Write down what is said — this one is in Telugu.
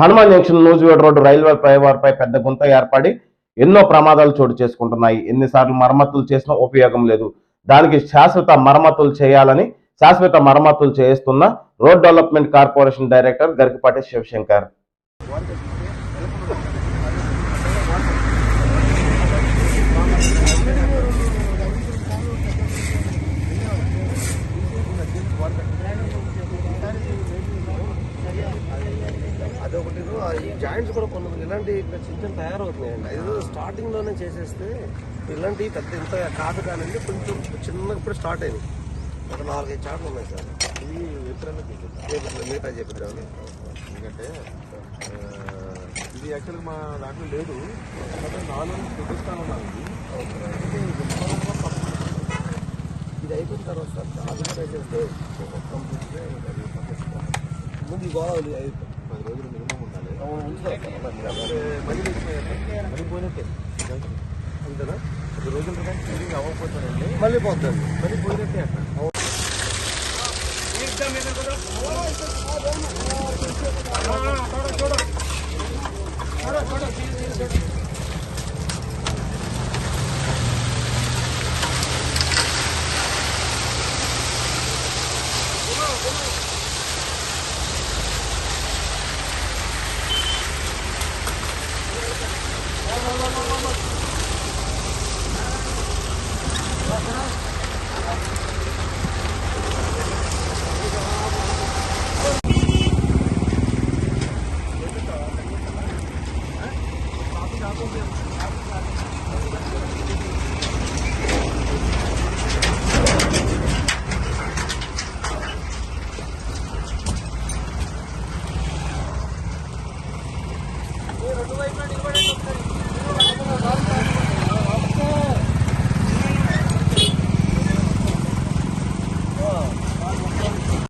Hanuman junction Nuzvid road railway ఫ్లైఓవర్పై పెద్ద గుంత ఏర్పడి ఎన్నో ప్రమాదాలు చోటు చేసుకుంటున్నాయి. ఎన్నిసార్లు మరమ్మతులు చేసినా ఉపయోగం లేదు. దానికి శాశ్వత మరమ్మతులు చేయాలని శాశ్వత మరమ్మతులు చేస్తున్న road development corporation director Garikapati Sivashankar. అదొకటి ఈ జాయింట్స్ కూడా కొన్ని ఇలాంటి చిన్న చిన్న తయారవుతున్నాయండి. ఏదో స్టార్టింగ్లోనే చేసేస్తే ఇలాంటి పెద్ద ఇంత కాదు కానండి కొంచెం చిన్నగా ఇప్పుడు స్టార్ట్ అయింది ఒక నాలుగైదు చాట్లు ఉన్నాయి సార్. ఇది ఎప్పుడైనా చూపిద్దాం మిగతా చెప్పిద్దాం ఎందుకంటే ఇది యాక్చువల్గా మా దాంట్లో లేదు. నాలుగు చూపిస్తాను ఇది ఇది అయిపోయిన తర్వాత సార్ అది కూడా చేస్తే కంప్లీట్గా ముందుకు గోదావరి పది రోజులు మినిమం ఉండాలి మరిపోయినట్టే అంతేనా పది రోజులు క్లీనింగ్ అవ్వకపోతుందండి మళ్ళీ పోతుంది మళ్ళీ పోయినట్టే అక్కడ చూడ చూడ చూడ చూడ já com menos.